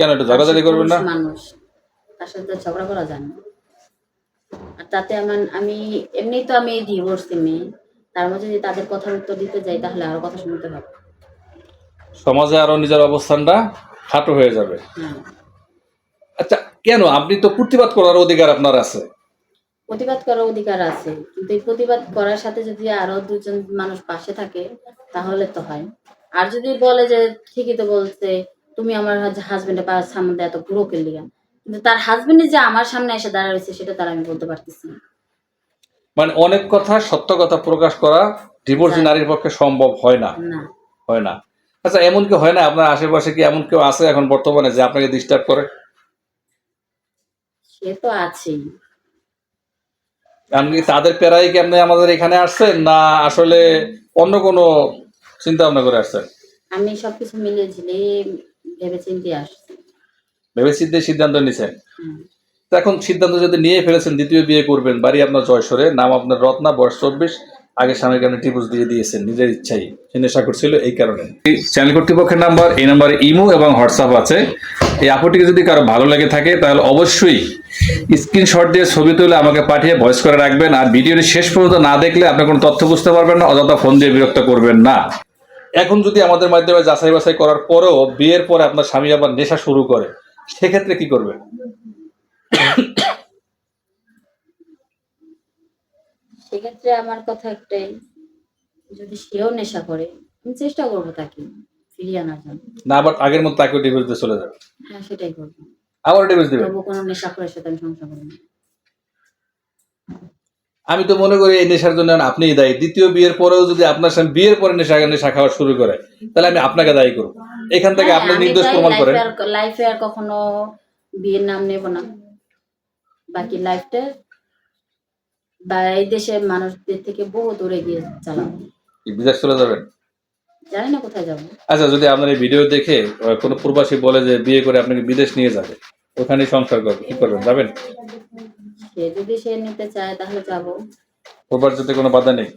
কেন একটু ঝগড়াঝাড়ি করবেন না? মানুষ তার সাথে ঝগড়া করা যায় না। আর তাতে আমার আমি এমনি তো আমি ডিভোর্সি মেয়ে তার মধ্যে যদি তাদের কথার উত্তর দিতে যাই তাহলে আরও কথা শুনতে হবে। সমাজে আরও নিজের অবস্থানটা খাটো হয়ে যাবে। আচ্ছা কেন? আপনি তো প্রতিবাদ করার অধিকার আপনার আছে। প্রতিবাদ করার অধিকার আছে কিন্তু এই প্রতিবাদ করার সাথে যদি আরও দুজন মানুষ পাশে থাকে তাহলে তো হয়। আর যদি বলে যে ঠিকই তো বলছে তুমি আমার হাজবেন্ডের পাশ সামনে এত পুরো লিগা। কিন্তু তার হাজবেন্ডে যে আমার সামনে এসে দাঁড়া রয়েছে সেটা তার আমি বলতে পারতেছি না। মানে অনেক কথা সত্য কথা প্রকাশ করা ডিভোর্সি। নারীর পক্ষে সম্ভব হয় না। হয় না। আচ্ছা এমন কি হয় না? আপনার আশেপাশে কি এমন কেউ আছে এখন বর্তমানে যে আপনাকে ডিস্টার্ব করে? সে তো আছেই। আপনি তাদের প্যারাই কি আপনি আমাদের এখানে আসছেন না আসলে অন্য কোনো চিন্তা ভাবনা করে আসছেন? আমি সবকিছু মিলিয়ে ঝিলিয়ে ভেবে চিন্তে আসছি সিদ্ধান্ত নিছেন। তো এখন সিদ্ধান্ত যদি নিয়ে ফেলেছেন দ্বিতীয় বিয়ে করবেন বাড়ি আপনার জয়সরে নাম আপনার রত্না বয়স চব্বিশ আগে স্বামীকে আপনি টিপুস দিয়ে দিয়েছেন নিজের ইচ্ছাই। সে নেশা করছিল এই কারণে। চ্যানেল কর্তৃপক্ষের নাম্বার এই নাম্বারে ইমো এবং হোয়াটসঅ্যাপ আছে। এই আপুটিকে যদি কারও ভালো লেগে থাকে তাহলে অবশ্যই স্ক্রিনশট দিয়ে ছবি তুলে আমাকে পাঠিয়ে ভয়েস করে রাখবেন। আর ভিডিওটি শেষ পর্যন্ত না দেখলে আপনি কোনো তথ্য বুঝতে পারবেন না অযথা ফোন দিয়ে বিরক্ত করবেন না। এখন যদি আমাদের মাধ্যমে যাচাই বাছাই করার পরেও বিয়ের পরে আপনার স্বামী আবার নেশা শুরু করে সেক্ষেত্রে কি করবেন সেক্ষেত্রে আমার কথা একটাই যদি সেও নেশা করে আমি চেষ্টা করব তাকে ফিরিয়ে আনার জন্য। না আবার আগের মতো তাকে ডিভোর্স দিয়ে চলে যাবে। হ্যাঁ সেটাই করব। আবার ডিভোর্স তবু কোনো নেশা করে সাথে আমি সংসার করব না। আমি তো মনে করি এই নেশার জন্য আপনিই দায়ী। দ্বিতীয় বিয়ের পরেও যদি আপনার স্বামী বিয়ের পরে নেশা নেশা খাওয়া শুরু করে তাহলে আমি আপনাকে দায়ী করব। এখান থেকে আপনি নির্দোষ প্রমাণ করেন। লাইফে আর কখনো বিয়ের নাম নেব না। বাকি লাইফটা বা এই দেশের মানুষদের থেকে বহু দূরে গিয়ে চালাবো। বিদেশ চলে যাবেন? জানি না কোথায় যাব। আচ্ছা যদি আপনার এই ভিডিও দেখে কোনো প্রবাসী বলে যে বিয়ে করে আপনাকে বিদেশ নিয়ে যাবে ওখানে সংসার করবে কি করবেন? যাবেন? যদি সে নিতে চায় তাহলে যাব। রোববার যেতে কোনো বাধা নেই।